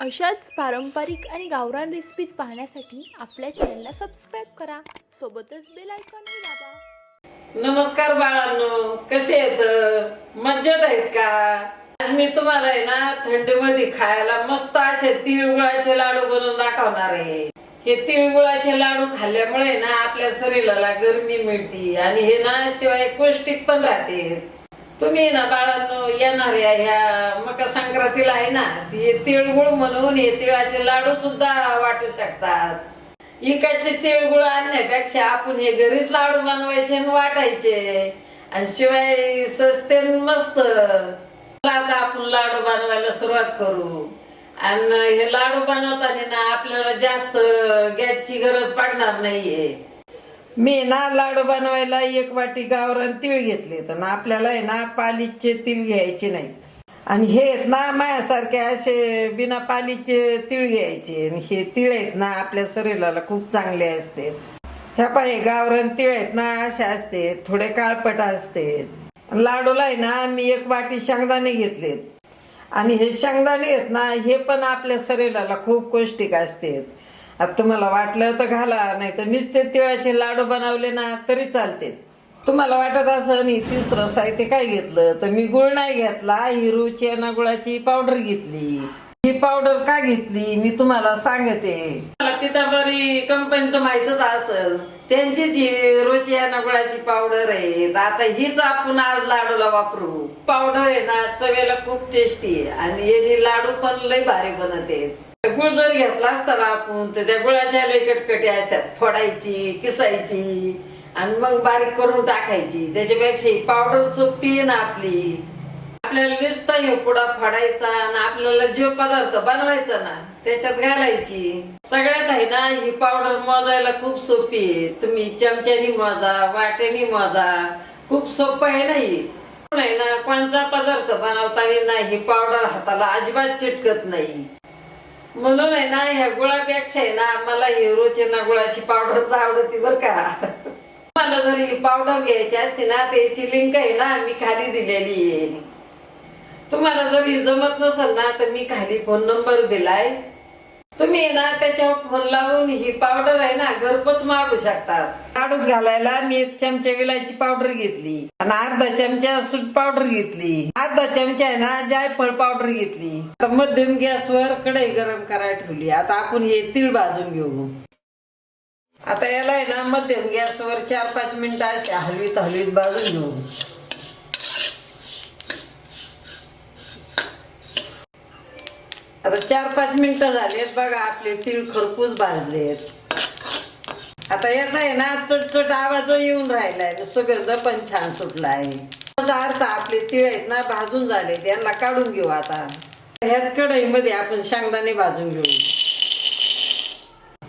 अशाच पारंपरिक आणि गावरान रेसिपीज पाहण्यासाठी आपल्या चॅनलला सबस्क्राईब करा. सोबतच बेल आयकॉनही दाबा. नमस्कार बाळांनो कसे आहेत? मज्जत आहेत का? आज मी तुम्हाला आहे ना थंडीमध्ये खायला मस्त असे तिळगुळाचे लाडू बनवून दाखवणार आहे. हे तिळगुळाचे लाडू खाल्ल्यामुळे ना आपल्या शरीराला गरमी मिळते आणि हे ना शिवाय पौष्टिक पण राहते. तुम्ही ना बाळांनो येणार या ह्या मकर संक्रांतीला आहे ना हे तिळगुळ म्हणून हे तिळाचे लाडू सुद्धा वाटू शकतात. इकडचे तिळगुळ आणण्यापेक्षा आपण हे घरीच लाडू बनवायचे आणि वाटायचे. आणि शिवाय सस्ते मस्त. आता आपण लाडू बनवायला सुरुवात करू. आणि हे लाडू बनवताना ना आपल्याला जास्त गॅसची गरज पडणार नाहीये. मी ना लाडू बनवायला एक वाटी गावरान तीळ घेतले तर ना आपल्याला आहे ना पालीचे तीळ घ्यायचे नाहीत. आणि हे आहेत ना माझ्यासारखे असे बिना पालीचे तीळ घ्यायचे. आणि हे तीळ आहेत ना आपल्या शरीराला खूप चांगले असते. ह्या पाय गावरान तीळ आहेत ना असे असते थोडे काळपट असते. लाडूला आहे ना मी एक वाटी शेंगदाणे घेतलेत. आणि हे शेंगदाणे आहेत ना हे पण आपल्या शरीराला खूप पौष्टिक असते. आता तुम्हाला वाटलं तर घाला नाही तर नुसते तिळाचे लाडू बनवले ना तरी चालते. तुम्हाला वाटत असं नाही तिसरं साहित्य काय घेतलं? तर मी गुळ नाही घेतला हिरूची आणि गुळाची पावडर घेतली. ही पावडर का घेतली? मी तुम्हाला सांगते. मला बरी कंपनी तर माहितच असेल. त्यांची जी रोची आणि गुळाची पावडर आहे आता हीच आपण आज लाडूला वापरू. पावडर आहे ना चवेला खूप टेस्टी आहे. आणि याने लाडू पण लय भारी बनते गुळ जर घेतला असताना आपण तर त्या गुळाच्या कटकटी असतात फोडायची किसायची आणि मग बारीक करून टाकायची. त्याच्यापेक्षा ही पावडर सोपी आहे ना आपली. आपल्याला नुसता हे पुडा फाडायचा आणि आपल्याला जो पदार्थ बनवायचा ना त्याच्यात घालायची. सगळ्यात आहे ना ही पावडर मोजायला खूप सोपी आहे. तुम्ही चमच्यानी मोजा वाट्यानी मोजा. खूप सोपं आहे ना ही. नाही ना कोणचा पदार्थ बनवताना ना ही पावडर हाताला अजिबात चिटकत नाही. म्हणून आहे ना ह्या गुळापेक्षा आहे ना मला हे रोचे ना गुळाची पावडरच आवडती बर का. मला जर ही पावडर घ्यायची असते ना त्याची लिंक आहे ना मी खाली दिलेली आहे. तुम्हाला जर ही जमत नसेल ना तर मी खाली फोन नंबर दिलाय. तुम्ही ना त्याच्यावर फोन लावून ही पावडर आहे ना घरपोच मागू शकतात. लाडूत घालायला मी एक चमचा विलायची पावडर घेतली. आणि अर्धा चमचा सूट पावडर घेतली. अर्धा चमचा आहे ना जायफळ पावडर घेतली. आता मध्यम गॅसवर कढई गरम करायला ठेवली. आता आपण हे तीळ भाजून घेऊ. आता याला आहे ना मध्यम गॅसवर चार पाच मिनिटं असे हलवीत हलवीत भाजून घेऊ. आता चार पाच मिनिटं झालेत बघा आपले तीळ खरपूस भाजलेत आता याचा आहे ना चटचट आवाज येऊन राहिलाय. सुगंध पण छान सुटला आहे अर्थ आपले तीळ आहेत ना भाजून झाले त्यांना काढून घेऊ आता. ह्याच कढईमध्ये आपण शेंगदाणे भाजून घेऊ.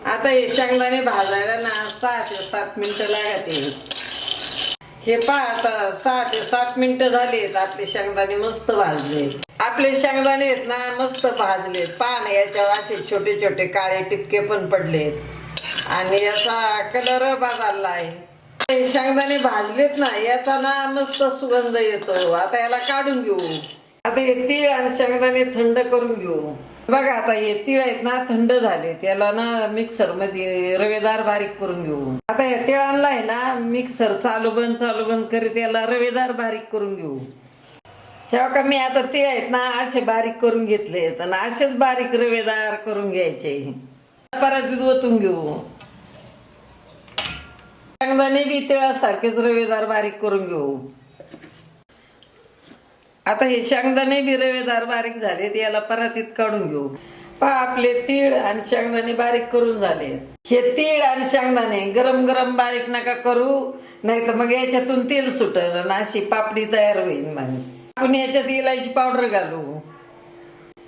आता हे शेंगदाणे भाजायला ना सहा ते सात मिनिटं लागते हे पहा आता सहा ते सात मिनिटं झालीत आपले शेंगदाणे मस्त भाजले आपले शेंगदाणे आहेत ना मस्त भाजलेत पान ना याच्यावर असे छोटे छोटे काळे टिपके पण पडलेत आणि याचा कलर बदलला आहे. हे शेंगदाणे भाजलेत ना याचा ना मस्त सुगंध येतो. आता याला काढून घेऊ. आता हे तीळ आणि शेंगदाणे थंड करून घेऊ. बघा आता हे तीळ आहेत ना थंड झालेत. याला ना मिक्सरमध्ये रवेदार बारीक करून घेऊ. आता या तिळांना आहे ना मिक्सर चालू बंद चालू बंद करीत याला रवेदार बारीक करून घेऊ. तेव्हा का मी आता ते आहेत ना असे बारीक करून घेतले आणि असेच बारीक रवेदार करून घ्यायचे. परातीत ओतून घेऊ. शेंगदाणे बी तिळासारखेच रवेदार बारीक करून घेऊ. आता हे शेंगदाणे बी रवेदार बारीक झालेत याला परातीत काढून घेऊ. पहा आपले तीळ आणि शेंगदाणे बारीक करून झाले. हे तीळ आणि शेंगदाणे गरम गरम बारीक नका करू नाही तर मग याच्यातून तेल सुटल आणि अशी पापडी तयार होईल मग आपण याच्यात इलायची पावडर घालू.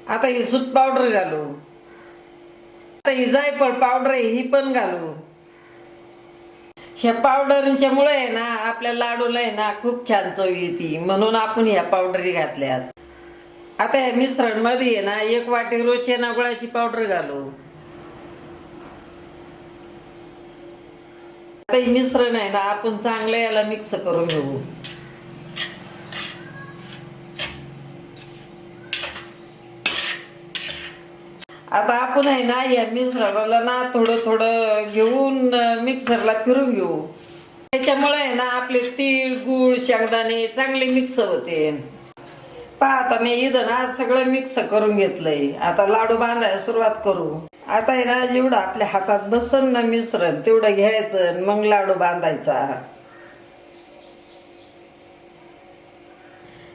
आता ही सूत पावडर घालू. आता ही जायफळ पावडर आहे ही पण घालू. ह्या पावडरच्या मुळे आहे ना आपल्या लाडूला आहे ना खूप छान चव येते. म्हणून आपण ह्या पावडरी घातल्यात. आता ह्या मिश्रणमध्ये आहे ना एक वाटी रोजच्या ना गुळाची पावडर घालू. आता हे मिश्रण आहे ना आपण चांगलं याला मिक्स करून घेऊ. आता आपण आहे ना या मिश्रणाला ना थोडं थोडं घेऊन मिक्सरला फिरून घेऊ. त्याच्यामुळे आहे ना आपले तीळ गुळ शेंगदाणे चांगले मिक्स होते. पहा आता मी इथं ना सगळं मिक्स करून घेतलंय. आता लाडू बांधायला सुरुवात करू. आता हे ना जेवढं आपल्या हातात बसन ना मिश्रण तेवढं घ्यायचं मग लाडू बांधायचा.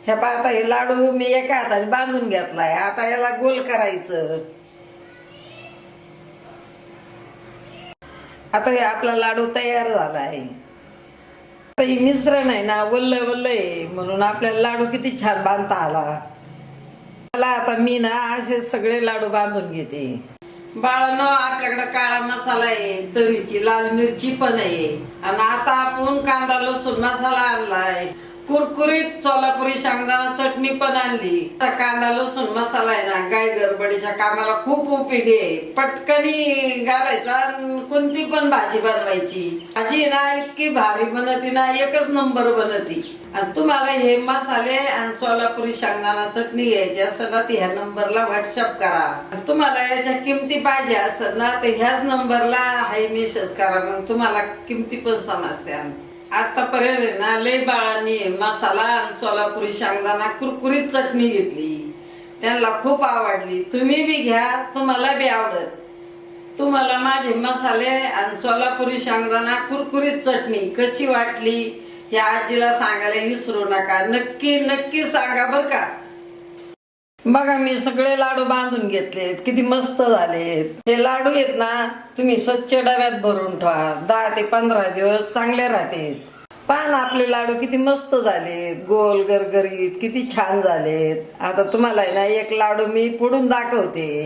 ह्या पहा आता हे लाडू मी एका हाताने बांधून घेतलाय. आता याला गोल करायचं. आता हे आपला लाडू तयार झाला आहे मिश्रण आहे ना वल्ल वल्ल आहे म्हणून आपल्याला लाडू किती छान बांधता आला. मला आता मी ना असे सगळे लाडू बांधून घेते. बाळांनो आपल्याकडे काळा मसाला आहे तरीची लाल मिरची पण आहे. आणि आता आपण कांदा लसूण मसाला आणलाय. कुरकुरीत सोलापुरी शेंगदाणा चटणी पण आणली. कांदा लसूण मसाला आहे ना गाय गडबडीच्या कामाला खूप उपयोगी आहे. पटकनी घालायचा आणि कोणती पण भाजी बनवायची. भाजी ना इतकी भारी बनती ना एकच नंबर बनती. आणि तुम्हाला हे मसाले आणि सोलापुरी शेंगदाणा चटणी घ्यायची असेल ना तर ह्या नंबरला व्हॉट्सअप करा. आणि तुम्हाला याच्या किमती पाहिजे असेल ना तर ह्याच नंबरला हाय मेसेज करा. मग तुम्हाला किमती पण समजत्या आतापर्यंत आहे ना लय बाळांनी मसाला आणि सोलापुरी शेंगदाणा कुरकुरीत चटणी घेतली. त्यांना खूप आवडली. तुम्ही बी घ्या तुम्हाला बी आवडत. तुम्हाला माझे मसाले आणि सोलापुरी शेंगदाणा कुरकुरीत चटणी कशी वाटली या आजीला सांगायला विसरू नका. नक्की नक्की सांगा बरं का. बघा मी सगळे लाडू बांधून घेतलेत. किती मस्त झालेत. हे लाडू आहेत ना तुम्ही स्वच्छ डब्यात भरून ठेवा. दहा ते पंधरा दिवस चांगले राहते पान आपले लाडू किती मस्त झालेत. गोल गरगरीत किती छान झालेत. आता तुम्हाला ना एक लाडू मी फोडून दाखवते.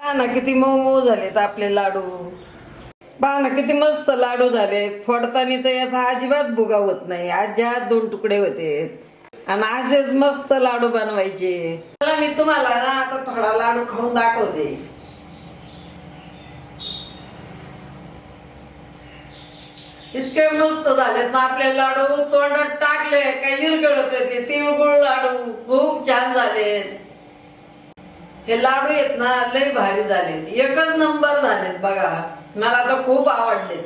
पाना किती मऊ मऊ झालेत आपले लाडू. पाना किती मस्त लाडू झालेत. फोडताना तर याचा अजिबात भुगा होत नाही. अजिबात दोन तुकडे होते आणि असेच मस्त लाडू बनवायचे. चला मी तुम्हाला ना आता थोडा लाडू खाऊन दाखवते. इतके मस्त झालेत ना आपले लाडू. तोंडात टाकले काही इरगळत होते. ते तिळगुळ लाडू खूप छान झालेत. हे लाडू आहेत ना लय भारी झालेत. एकच नंबर झालेत बघा. मला तर खूप आवडले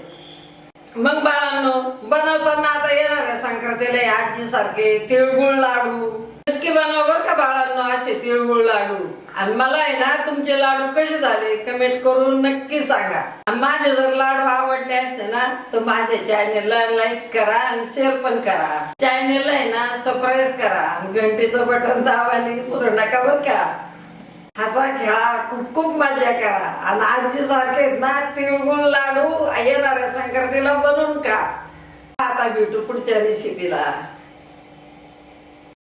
मग बाळांनो बनवताना आता येणार आहे संक्रांतीला आजी सारखे तिळगुळ लाडू. नक्की बनवा बर का बाळांनो असे तिळगुळ लाडू. आणि मला आहे ना तुमचे लाडू कसे झाले कमेंट करून नक्की सांगा. आणि माझे जर लाडू आवडले असते ना तर माझ्या चॅनेलला लाईक करा आणि शेअर पण करा. चॅनेलला आहे ना सबस्क्राईब करा. आणि घंटेचं बटन दाबायला विसरू नका बर का. हसा खेळा खूप खूप मजा करा. आणि आजी सारखे ना तिळगुळ लाडू येणाऱ्या संक्रांतीला बनवून का आता भेटू पुढच्या रेसिपीला